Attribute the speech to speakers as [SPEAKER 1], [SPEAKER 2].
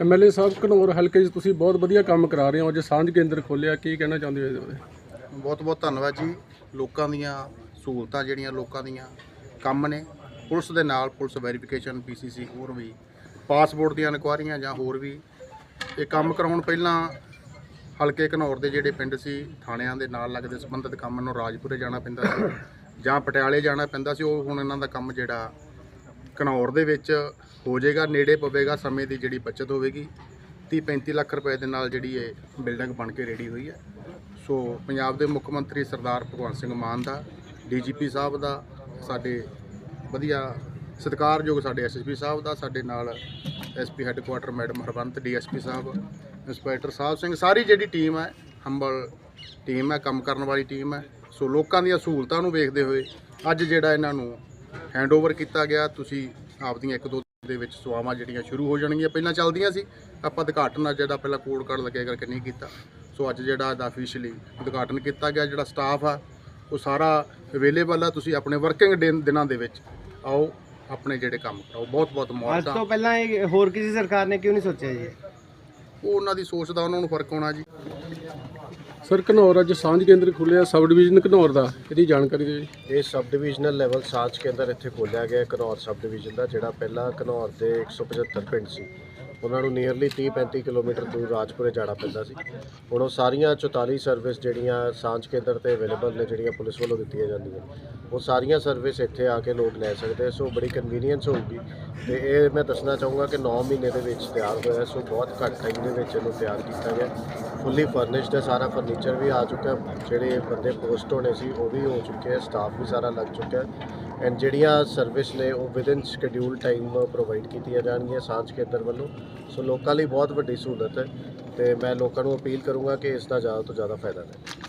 [SPEAKER 1] MLA ਸਾਹਿਬ ਘਨੌਰ ਹਲਕੇ 'ਚ ਤੁਸੀਂ ਬਹੁਤ ਵਧੀਆ ਕੰਮ ਕਰਾ ਰਹੇ ਹੋ। ਅੱਜ ਸਾਂਝ ਕੇਂਦਰ ਖੋਲਿਆ ਕੀ ਕਹਿਣਾ ਚਾਹੁੰਦੇ ਹੋ ਇਹਦੇ ਬਾਰੇ?
[SPEAKER 2] ਬਹੁਤ ਬਹੁਤ ਧੰਨਵਾਦ ਜੀ। ਲੋਕਾਂ ਦੀਆਂ ਸਹੂਲਤਾਂ ਜਿਹੜੀਆਂ ਲੋਕਾਂ ਦੀਆਂ ਕੰਮ ਨੇ। ਪੁਲਿਸ ਦੇ ਨਾਲ ਪੁਲਿਸ ਵੈਰੀਫਿਕੇਸ਼ਨ, ਪੀਸੀਸੀ ਹੋਰ ਵੀ, ਪਾਸਪੋਰਟ ਦੀਆਂ ਇਨਕੁਆਰੀਆਂ ਜਾਂ ਹੋਰ ਵੀ। ਇਹ ਕੰਮ ਕਰਾਉਣ ਪਹਿਲਾਂ ਹਲਕੇ ਘਨੌਰ ਦੇ ਜਿਹੜੇ ਪਿੰਡ ਸੀ, ਥਾਣਿਆਂ ਦੇ ਨਾਲ ਲੱਗਦੇ ਸੰਬੰਧਿਤ ਕੰਮ ਨੂੰ ਰਾਜਪੁਰੇ ਜਾਣਾ ਪੈਂਦਾ ਸੀ ਜਾਂ ਪਟਿਆਲੇ ਜਾਣਾ ਪੈਂਦਾ ਸੀ। ਉਹ ਹੁਣ ਇਹਨਾਂ ਦਾ ਕੰਮ ਜਿਹੜਾ ਘਨੌਰ ਦੇ ਵਿੱਚ ਹੋ ਜਾਏਗਾ ਨੇੜੇ ਪਵੇਗਾ ਸਮੇਂ ਦੀ ਜਿਹੜੀ ਬਚਤ ਹੋਵੇਗੀ। 30 35 ਲੱਖ ਰੁਪਏ ਦੇ ਨਾਲ ਜਿਹੜੀ ਇਹ ਬਿਲਡਿੰਗ ਬਣ ਕੇ ਰੈਡੀ ਹੋਈ ਹੈ। ਸੋ ਪੰਜਾਬ ਦੇ ਮੁੱਖ ਮੰਤਰੀ ਸਰਦਾਰ ਭਗਵੰਤ ਸਿੰਘ ਮਾਨ ਦਾ, ਡੀਜੀਪੀ ਸਾਹਿਬ ਦਾ, ਸਾਡੇ ਵਧੀਆ ਸਤਿਕਾਰਯੋਗ ਸਾਡੇ ਐਸਐਸਪੀ ਸਾਹਿਬ ਦਾ, ਸਾਡੇ ਨਾਲ SP headquarter madam Harwant DSP sahib, inspector sahib Singh, ਸਾਰੀ ਜਿਹੜੀ ਟੀਮ ਹੈ, ਹੰਬਲ ਟੀਮ ਹੈ, ਕੰਮ ਕਰਨ ਵਾਲੀ ਟੀਮ ਹੈ। ਸੋ ਲੋਕਾਂ ਦੀਆਂ ਸਹੂਲਤਾਂ ਨੂੰ ਵੇਖਦੇ ਹੋਏ ਅੱਜ ਜਿਹੜਾ ਇਹਨਾਂ ਨੂੰ ਹੈਂਡਓਵਰ ਕੀਤਾ ਗਿਆ, ਤੁਸੀਂ ਆਪਦੀਆਂ ਇੱਕ ਦੋ ਦੇ ਵਿੱਚ ਸੇਵਾਵਾਂ ਜਿਹੜੀਆਂ ਸ਼ੁਰੂ ਹੋ ਜਾਣਗੀਆਂ। ਪਹਿਲਾਂ ਚੱਲਦੀਆਂ ਸੀ ਆਪਾਂ ਉਦਘਾਟਨ ਅੱਜ ਜਿਹੜਾ ਪਹਿਲਾਂ ਕੋਡ ਕਾਰਡ ਲੱਗਿਆ ਕਰਕੇ ਨਹੀਂ ਕੀਤਾ। ਸੋ ਅੱਜ ਜਿਹੜਾ ਇਹਦਾ ਅਫੀਸ਼ੀਅਲੀ ਉਦਘਾਟਨ ਕੀਤਾ ਗਿਆ ਜਿਹੜਾ ਸਟਾਫ ਆ ਉਹ ਸਾਰਾ ਅਵੇਲੇਬਲ ਆ। ਤੁਸੀਂ ਆਪਣੇ ਵਰਕਿੰਗ ਦਿਨਾਂ ਦੇ ਵਿੱਚ ਆਓ ਆਪਣੇ ਜਿਹੜੇ ਕੰਮ ਕਰਾਓ। ਬਹੁਤ ਬਹੁਤ
[SPEAKER 3] ਅੱਜ
[SPEAKER 2] ਮੁਬਾਰਕਾਂ।
[SPEAKER 3] ਤੋਂ ਪਹਿਲਾਂ ਇਹ ਹੋਰ ਕਿਸੇ ਸਰਕਾਰ ਨੇ ਕਿਉਂ ਨਹੀਂ ਸੋਚਿਆ ਜੀ?
[SPEAKER 2] ਉਹ ਉਹਨਾਂ ਦੀ ਸੋਚ ਦਾ ਉਹਨਾਂ ਨੂੰ ਫ਼ਰਕ ਹੋਣਾ ਜੀ।
[SPEAKER 1] ਸਰ ਘਨੌਰ ਅੱਜ ਸਾਂਝ ਕੇਂਦਰ ਖੋਲਿਆ ਸਬ ਡਿਵੀਜ਼ਨ ਘਨੌਰ ਦਾ ਇਹਦੀ ਜਾਣਕਾਰੀ ਦਿਓ ਜੀ।
[SPEAKER 4] ਇਹ ਸਬ ਡਿਵੀਜ਼ਨਲ ਲੈਵਲ ਸਾਂਝ ਕੇਂਦਰ ਇੱਥੇ ਖੋਲ੍ਹਿਆ ਗਿਆ ਹੈ ਘਨੌਰ ਸਬ ਡਿਵੀਜ਼ਨ ਦਾ ਜਿਹੜਾ ਪਹਿਲਾਂ ਘਨੌਰ ਦੇ 175 ਪਿੰਡ ਸੀ। ਉਹਨਾਂ ਨੂੰ ਨੀਅਰਲੀ 30 35 ਕਿਲੋਮੀਟਰ ਦੂਰ ਰਾਜਪੁਰੇ ਜਾਣਾ ਪੈਂਦਾ ਸੀ। ਹੁਣ ਉਹ ਸਾਰੀਆਂ 44 ਸਰਵਿਸ ਜਿਹੜੀਆਂ ਸਾਂਝ ਕੇਂਦਰ ਤੇ ਅਵੇਲੇਬਲ ਨੇ, ਜਿਹੜੀਆਂ ਪੁਲਿਸ ਵੱਲੋਂ ਦਿੱਤੀਆਂ ਜਾਂਦੀਆਂ, ਉਹ ਸਾਰੀਆਂ ਸਰਵਿਸ ਇੱਥੇ ਆ ਕੇ ਲੋਕ ਲੈ ਸਕਦੇ ਸੋ ਬੜੀ ਕਨਵੀਨੀਅੰਸ ਹੋਊਗੀ ਤੇ ਇਹ ਮੈਂ ਦੱਸਣਾ ਚਾਹੂੰਗਾ ਕਿ 9 ਮਹੀਨੇ ਦੇ ਵਿੱਚ ਤਿਆਰ ਹੋਇਆ, ਸੋ ਬਹੁਤ ਘੱਟ ਟਾਈਮ ਦੇ ਵਿੱਚ ਇਹਨੂੰ ਤਿਆਰ ਕੀਤਾ ਗਿਆ। ਫੁੱਲੀ ਫਰਨਿਸ਼ਡ ਹੈ, ਸਾਰਾ ਫਰਨੀਚਰ ਵੀ ਆ ਚੁੱਕਾ, ਜਿਹੜੇ ਬੰਦੇ ਪੋਸਟ ਹੋਣੇ ਸੀ, ਉਹ ਵੀ ਹੋ ਚੁੱਕੇ ਹੈ ਸਟਾਫ ਵੀ ਸਾਰਾ ਲੱਗ ਚੁੱਕਾ ਹੈ। ਐਂਡ ਜਿਹੜੀਆਂ ਸਰਵਿਸ ਨੇ ਉਹ ਵਿਦਿਨ ਸ਼ਡਿਊਲ ਟਾਈਮ ਪ੍ਰੋਵਾਈਡ ਕੀਤੀਆਂ ਜਾਣਗੀਆਂ ਸਾਂਝ ਕੇਂਦਰ ਵੱਲੋਂ। ਸੋ ਲੋਕਾਂ ਲਈ ਬਹੁਤ ਵੱਡੀ ਸਹੂਲਤ ਹੈ ਤੇ ਮੈਂ ਲੋਕਾਂ ਨੂੰ ਅਪੀਲ ਕਰੂੰਗਾ ਕਿ ਇਸ ਦਾ ਜ਼ਿਆਦਾ ਤੋਂ ਜ਼ਿਆਦਾ ਫਾਇਦਾ ਲੈਣ